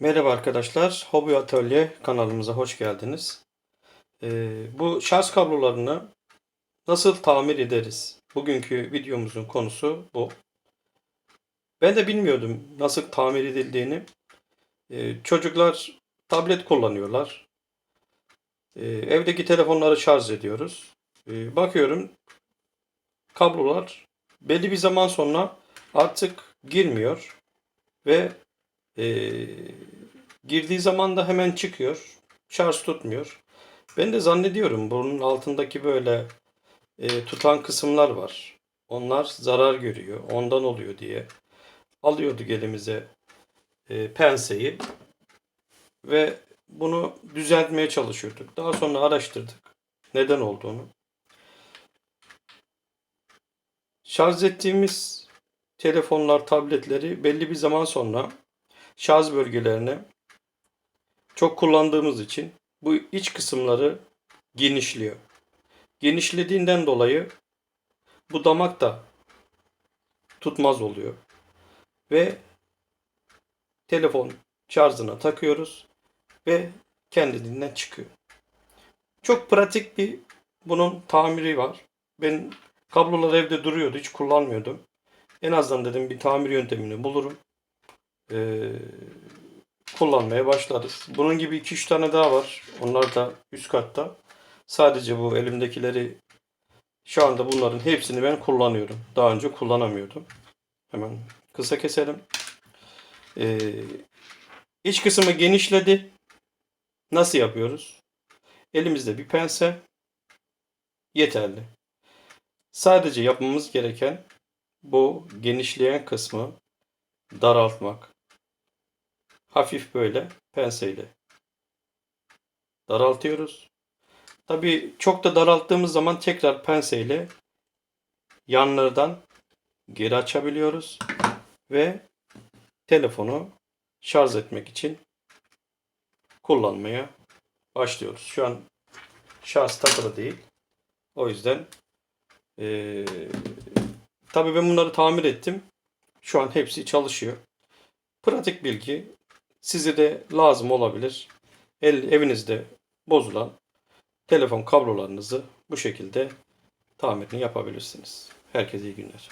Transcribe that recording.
Merhaba arkadaşlar, Hobi Atölye kanalımıza hoş geldiniz. Ee, bu şarj kablolarını nasıl tamir ederiz? Bugünkü videomuzun konusu bu. Ben de bilmiyordum nasıl tamir edildiğini. Ee, çocuklar tablet kullanıyorlar. Ee, evdeki telefonları şarj ediyoruz. Ee, bakıyorum kablolar belli bir zaman sonra artık girmiyor ve ee, girdiği zaman da hemen çıkıyor. Şarj tutmuyor. Ben de zannediyorum bunun altındaki böyle e, tutan kısımlar var. Onlar zarar görüyor. Ondan oluyor diye. Alıyorduk elimize e, penseyi ve bunu düzeltmeye çalışıyorduk. Daha sonra araştırdık neden olduğunu. Şarj ettiğimiz telefonlar, tabletleri belli bir zaman sonra şarj bölgelerine çok kullandığımız için bu iç kısımları genişliyor. Genişlediğinden dolayı bu damak da tutmaz oluyor. Ve telefon şarjına takıyoruz ve kendiliğinden çıkıyor. Çok pratik bir bunun tamiri var. Ben kablolar evde duruyordu, hiç kullanmıyordum. En azından dedim bir tamir yöntemini bulurum e, kullanmaya başlarız. Bunun gibi 2-3 tane daha var. Onlar da üst katta. Sadece bu elimdekileri şu anda bunların hepsini ben kullanıyorum. Daha önce kullanamıyordum. Hemen kısa keselim. Ee, iç kısmı genişledi. Nasıl yapıyoruz? Elimizde bir pense yeterli. Sadece yapmamız gereken bu genişleyen kısmı daraltmak hafif böyle penseyle daraltıyoruz. Tabi çok da daralttığımız zaman tekrar penseyle yanlardan geri açabiliyoruz ve telefonu şarj etmek için kullanmaya başlıyoruz. Şu an şarj takılı değil. O yüzden ee, tabii ben bunları tamir ettim. Şu an hepsi çalışıyor. Pratik bilgi size de lazım olabilir. El, evinizde bozulan telefon kablolarınızı bu şekilde tamirini yapabilirsiniz. Herkese iyi günler.